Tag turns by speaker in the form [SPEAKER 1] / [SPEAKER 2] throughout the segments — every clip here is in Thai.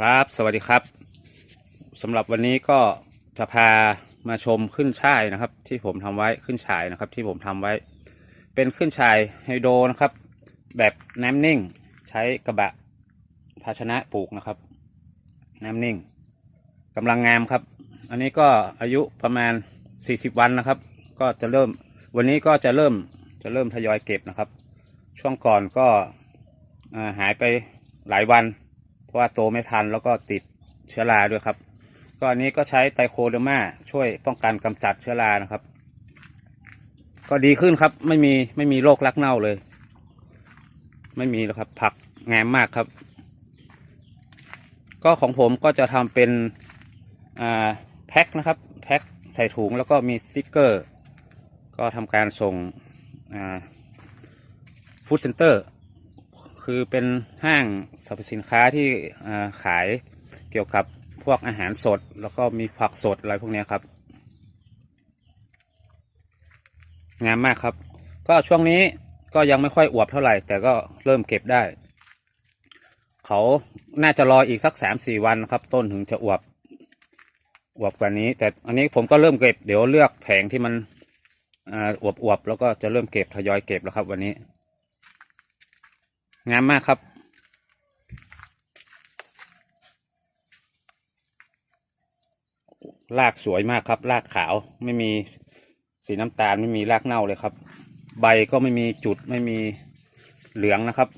[SPEAKER 1] ครับ สวัสดีครับสำหรับวันนี้ก็จะพามาชมขึ้นช่ายนะครับ ที่ผมทำไว้ขึ้นฉายนะครับ ที่ผมทำไว้ เป็นขึ้นฉายไฮโดรนะครับ แบบน้ำนิ่ง ใช้กระบะภาชนะปลูกนะครับ น้ำนิ่งกำลังงามครับ อันนี้ก็อายุประมาณ 40 วันนะครับ ก็จะเริ่ม วันนี้ก็จะเริ่มจะเริ่มทยอยเก็บนะครับ ช่วงก่อนก็หายไปหลายวัน ราะว่าโตไม่ทันแล้วก็ติดเชื้อราด้วยครับ ก็อันนี้ก็ใช้ไตโคเดอร์มาช่วยป้องกันกำจัดเชื้อรานะครับ ก็ดีขึ้นครับไม่มีไม่มีโรครักเน่าเลย ไม่มีแล้วครับ ผักงามมากครับ ก็ของผมก็จะทำเป็นแพ็คนะครับแพ็คใส่ถุงแล้วก็มีสติกเกอร์ ก็ทำการส่งฟู้ดเซ็นเตอร์ คือเป็นห้างสรรพสินค้าที่ขายเกี่ยวกับพวกอาหารสด แล้วก็มีผักสดอะไรพวกนี้ครับ งามมากครับ ก็ช่วงนี้ก็ยังไม่ค่อยอวบเท่าไหร่ แต่ก็เริ่มเก็บได้ เขาน่าจะรออีกสักสามสี่วันครับ ต้นถึงจะอวบอวบกว่านี้ แต่อันนี้ผมก็เริ่มเก็บ เดี๋ยวเลือกแผงที่มันอวบอวบๆแล้วก็จะเริ่มเก็บทยอยเก็บแล้วครับ วันนี้ งามมากครับ รากสวยมากครับ รากขาวไม่มีสีน้ำตาลไม่มีรากเน่าเลยครับ ใบก็ไม่มีจุดไม่มีเหลืองนะครับ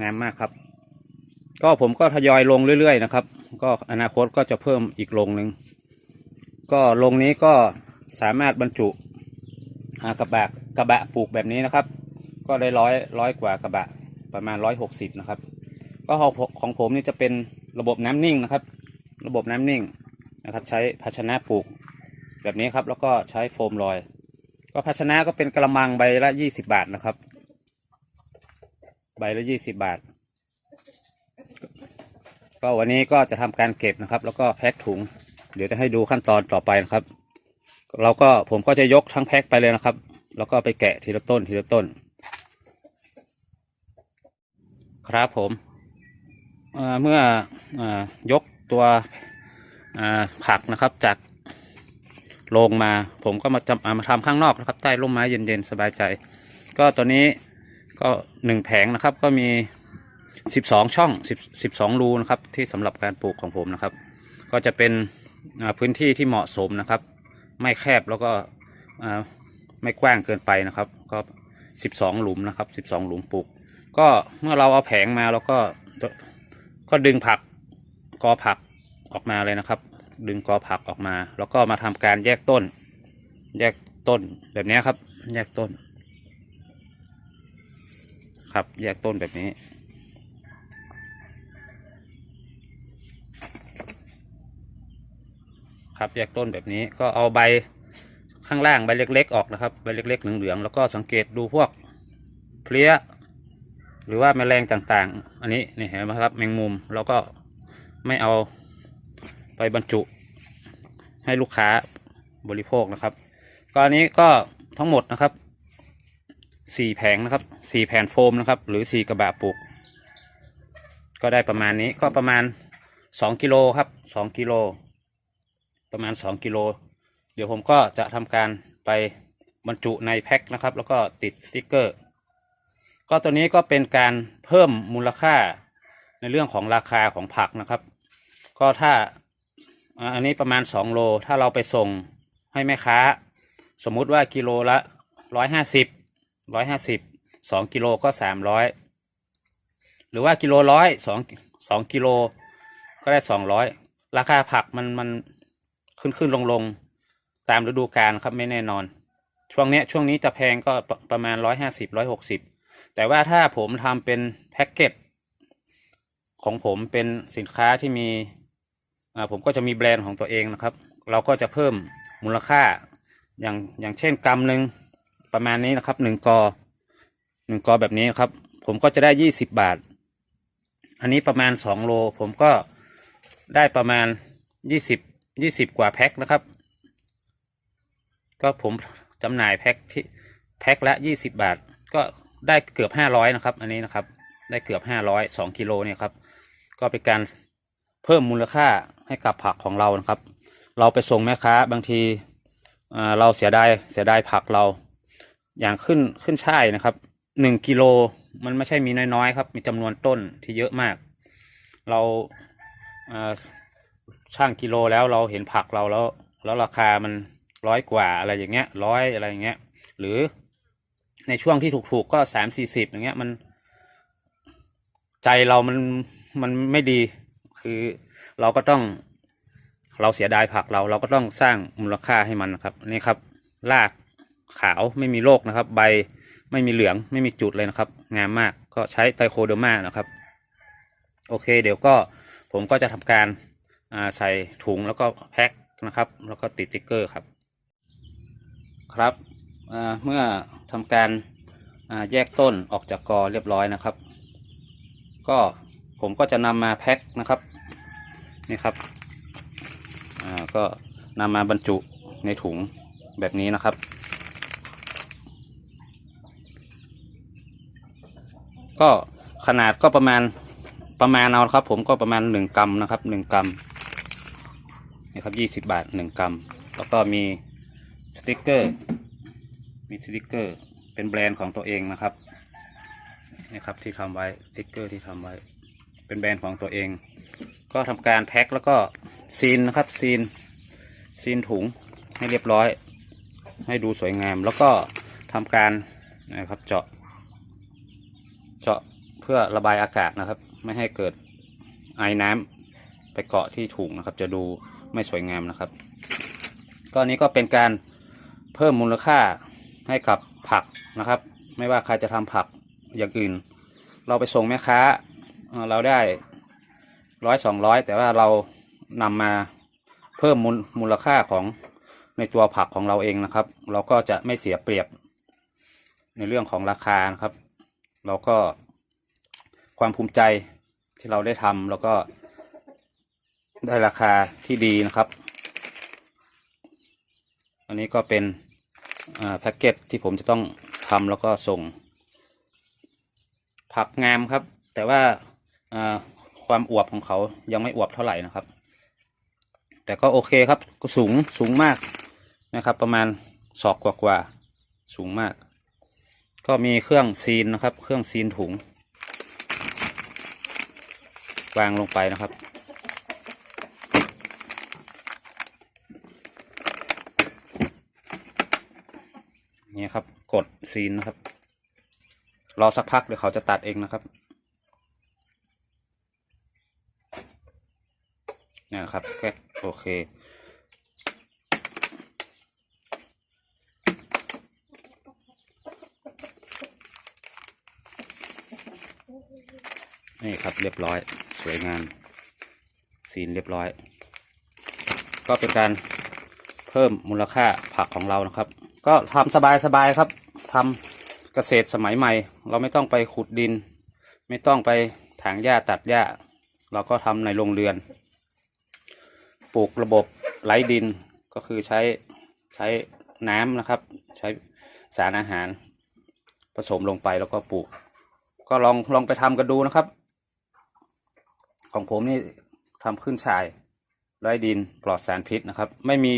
[SPEAKER 1] งามมากครับ ก็ผมก็ทยอยลงเรื่อยๆนะครับ ก็อนาคตก็จะเพิ่มอีกลงหนึ่งก็ลงนี้ก็สามารถบรรจุอากระบะกระบะปลูกแบบนี้นะครับ ก็ได้ร้อยร้อยกว่ากระบะ ประมาณร้อยหกสิบนะครับ ก็ของผมของผมนี่จะเป็นระบบน้ำนิ่งนะครับ ระบบน้ำนิ่งนะครับ ใช้ภาชนะปลูกแบบนี้ครับแล้วก็ใช้โฟมลอย ก็ภาชนะก็เป็นกระมังใบละยี่สิบาทนะครับ ใบละยี่สิบาท ก็วันนี้ก็จะทำการเก็บนะครับ แล้วก็แพ็คถุง เดี๋ยวจะให้ดูขั้นตอนต่อไปนะครับเราก็ผมก็จะยกทั้งแพ็คไปเลยนะครับ แล้วก็ไปแกะทีละต้นทีละต้น ครับผมเเมื่ออยกตัวผักนะครับจากโรงมา ผมก็มาจำมาทำข้างนอกนะครับ ใต้ร่มไม้เย็นๆ สบายใจ ก็ตัวนี้ก็หนึ่งแผงนะครับ ก็มีสิบสองช่องสิบสิบสองรูนะครับ ที่สำหรับการปลูกของผมนะครับ ก็จะเป็นพื้นที่ที่เหมาะสมนะครับ ไม่แคบแล้วก็ไม่กว้างเกินไปนะครับ ก็สิบสองหลุมนะครับสิบสองหลุมปลูก ก็เมื่อเราเอาแผงมาเราก็ก็ดึงผักกอผักออกมาเลยนะครับ ดึงกอผักออกมา แล้วก็มาทำการแยกต้น แยกต้นแบบนี้ครับ แยกต้น ครับแยกต้นแบบนี้ ครับแยกต้นแบบนี้ก็เอาใบข้างล่างใบเล็ก ๆ ออกนะครับใบเล็ก ๆ เหลืองๆแล้วก็สังเกตดูพวกเพลี้ย หรือว่าแมลงต่างๆ อันนี้นี่เห็นไหมครับแมงมุมเราก็ไม่เอาไปบรรจุให้ลูกค้าบริโภคนะครับก็อันนี้ก็ทั้งหมดนะครับสี่แผงนะครับสี่แผ่นโฟมนะครับ หรือสี่กระบะปลูก ก็ได้ประมาณนี้ก็ประมาณสองกิโลครับสองกิโลประมาณสองกิโลเดี๋ยวผมก็จะทำการไปบรรจุในแพ็คนะครับ แล้วก็ติดสติกเกอร์ ก็ตัวนี้ก็เป็นการเพิ่มมูลค่าในเรื่องของราคาของผักนะครับ ก็ถ้าอันนี้ประมาณ 2 โล ถ้าเราไปส่งให้แม่ค้า สมมุติว่ากิโลละ 150 150 2กิโลก็ 300 หรือว่ากิโลร้อยสองกิโลก็ได้ 200 ราคาผักมันมันขึ้นขึ้นลงลงตามฤดูกาลครับไม่แน่นอน ช่วงเนี้ยช่วงนี้จะแพงก็ประมาณ 150 160 แต่ว่าถ้าผมทำเป็นแพ็กเกจของผมเป็นสินค้าที่มีผมก็จะมีแบรนด์ของตัวเองนะครับ เราก็จะเพิ่มมูลค่าอย่างอย่างเช่นกำหนึ่งประมาณนี้นะครับหนึ่งกอหนึ่งกอแบบนี้นครับ ผมก็จะได้ยี่สิบบาท อันนี้ประมาณสองโล ผมก็ได้ประมาณยี่สิบยี่สิบกว่าแพ็คนะครับ ก็ผมจำหน่ายแพ็คที่แพ็คละยี่สิบบาท ก็ ได้เกือบห้าร้อยนะครับ อันนี้นะครับ ได้เกือบห้าร้อยสองกิโลเนี่ยครับ ก็เป็นการเพิ่มมูลค่าให้กับผักของเรานะครับ เราไปส่งแม่ค้าบางทีเราเสียดายเสียดายผักเรา อย่างขึ้นขึ้นช่ายนะครับหนึ่งกิโลมันไม่ใช่มีน้อยๆครับ มีจำนวนต้นที่เยอะมาก เราอ่าช่างกิโลแล้วเราเห็นผักเราแล้ว แล้วราคามันร้อยกว่าอะไรอย่างเงี้ยร้อยอะไรอย่างเงี้ย หรือ ในช่วงที่ถูกๆก็สามสี่สิบอย่างเงี้ยมัน ใจเรามันมันไม่ดี คือเราก็ต้องเราเสียดายผักเราเราก็ต้องสร้างมูลค่าให้มันนะครับนี่ครับรากขาวไม่มีโรคนะครับ ใบไม่มีเหลืองไม่มีจุดเลยนะครับ งามมากก็ใช้ไตโคเดอร์มานะครับ โอเค เดี๋ยวก็ผมก็จะทำการใส่ถุงแล้วก็แพ็คนะครับ แล้วก็ติดติ๊กเกอร์ครับ ครับ เมื่อทำการแยกต้นออกจากกอเรียบร้อยนะครับ ก็ผมก็จะนำมาแพ็คนะครับนี่ครับก็นำมาบรรจุในถุงแบบนี้นะครับก็ขนาดก็ประมาณประมาณเอาครับ ผมก็ประมาณหนึ่งกรัมนะครับหนึ่งกรัมนี่ครับยี่สิบบาทหนึ่งกรัม แล้วก็มีสติกเกอร์ มีสติกเกอร์ เป็นแบรนด์ของตัวเองนะครับนี่ครับที่ทำไว้สติกเกอร์ที่ทำไว้ เป็นแบรนด์ของตัวเอง ก็ทำการแพ็คแล้วก็ซีนนะครับซีนซีนถุงให้เรียบร้อย ให้ดูสวยงาม แล้วก็ทำการนะครับเจาะ เจาะเพื่อระบายอากาศนะครับ ไม่ให้เกิดไอน้ำไปเกาะที่ถุงนะครับ จะดูไม่สวยงามนะครับ ก็อันนี้ก็เป็นการเพิ่มมูลค่า ให้กับผักนะครับ ไม่ว่าใครจะทำผักอย่างอื่น เราไปส่งแม่ค้าเราได้ร้อยสองร้อยแต่ว่าเรานำมาเพิ่มมูลมูลค่าของในตัวผักของเราเองนะครับ เราก็จะไม่เสียเปรียบในเรื่องของราคานะครับ เราก็ความภูมิใจที่เราได้ทำแล้วก็ได้ราคาที่ดีนะครับ อันนี้ก็เป็น แพ็กเกจที่ผมจะต้องทำแล้วก็ส่ง ผักงามครับ แต่ว่าความอวบของเขายังไม่อวบเท่าไหร่นะครับ แต่ก็โอเคครับก็สูงสูงมากนะครับ ประมาณศอกกว่าๆสูงมาก ก็มีเครื่องซีนนะครับ เครื่องซีนถุง วางลงไปนะครับ นี่ครับ กดซีนนะครับ รอสักพักเดี๋ยวเขาจะตัดเองนะครับนี่ครับแค่โอเค นี่ครับเรียบร้อยสวยงามซีนเรียบร้อย ก็เป็นการเพิ่มมูลค่าผักของเรานะครับ ก็ทำสบายๆครับทำเกษตรสมัยใหม่ เราไม่ต้องไปขุดดิน ไม่ต้องไปถางหญ้าตัดหญ้า เราก็ทำในโรงเรือน ปลูกระบบไร้ดินก็คือใช้ใช้น้ำนะครับ ใช้สารอาหารผสมลงไปแล้วก็ปลูก ก็ลองลองไปทำกันดูนะครับ ของผมนี่ทำขึ้นชายไร้ดินปลอดสารพิษนะครับ ไม่มี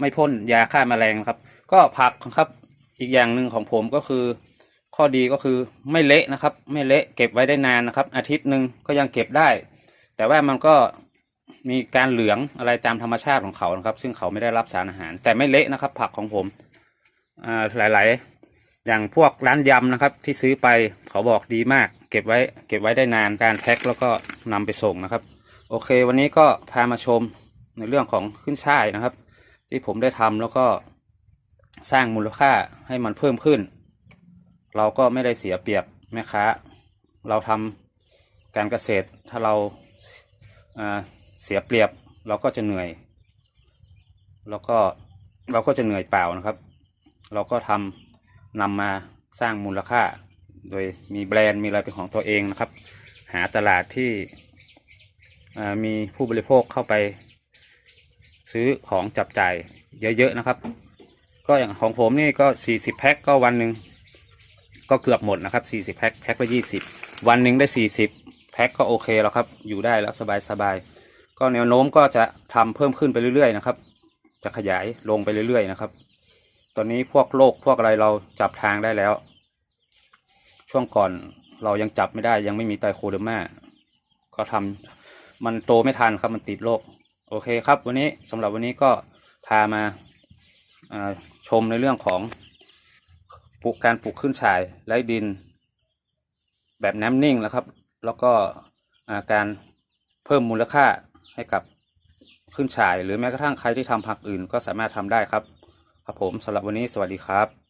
[SPEAKER 1] ไม่พ่นยาฆ่าแมลงนะครับ ก็ผักครับอีกอย่างหนึ่งของผมก็คือ ข้อดีก็คือไม่เละนะครับ ไม่เละเก็บไว้ได้นานนะครับ อาทิตย์หนึ่งก็ยังเก็บได้ แต่ว่ามันก็มีการเหลืองอะไรตามธรรมชาติของเขานะครับ ซึ่งเขาไม่ได้รับสารอาหาร แต่ไม่เละนะครับ ผักของผมอ่าหลายๆ อย่างพวกร้านยำนะครับ ที่ซื้อไปเขาบอกดีมาก เก็บไว้ เก็บไว้ได้นานการแพ็คแล้วก็นำไปส่งนะครับ โอเค วันนี้ก็พามาชมในเรื่องของขึ้นช่ายนะครับ ที่ผมได้ทำแล้วก็สร้างมูลค่าให้มันเพิ่มขึ้น เราก็ไม่ได้เสียเปรียบแม่ค้า เราทำการเกษตรถ้าเราเสียเปรียบเราก็จะเหนื่อย แล้วก็เราก็จะเหนื่อยเปล่านะครับ เราก็ทำนำมาสร้างมูลค่า โดยมีแบรนด์มีอะไรเป็นของตัวเองนะครับ หาตลาดที่มีผู้บริโภคเข้าไป ซื้อของจับจ่ายเยอะๆนะครับ ก็อย่างของผมนี่ก็ 40 แพ็คก็วันหนึ่งก็เกือบหมดนะครับ 40 แพ็คแพ็คละ20 วันหนึ่งได้ 40 แพ็คก็โอเคแล้วครับ อยู่ได้แล้วสบายสบายๆก็แนวโน้มก็จะทำเพิ่มขึ้นไปเรื่อยๆนะครับ จะขยายลงไปเรื่อยๆนะครับ ตอนนี้พวกโรคพวกอะไรเราจับทางได้แล้ว ช่วงก่อนเรายังจับไม่ได้ยังไม่มีไตโคเดอร์มาก็ทำมันโตไม่ทันครับมันติดโรค โอเคครับวันนี้สำหรับวันนี้ก็พามาาชมในเรื่องของปลูกการปลูกขึ้นฉายไร้ดิน แบบน้ำนิ่งแล้วครับ แล้วก็าการเพิ่มมูลค่าให้กับขึ้นฉาย หรือแม้กระทั่งใครที่ทำผักอื่นก็สามารถทำได้ครับ ครับผมสำหรับวันนี้สวัสดีครับ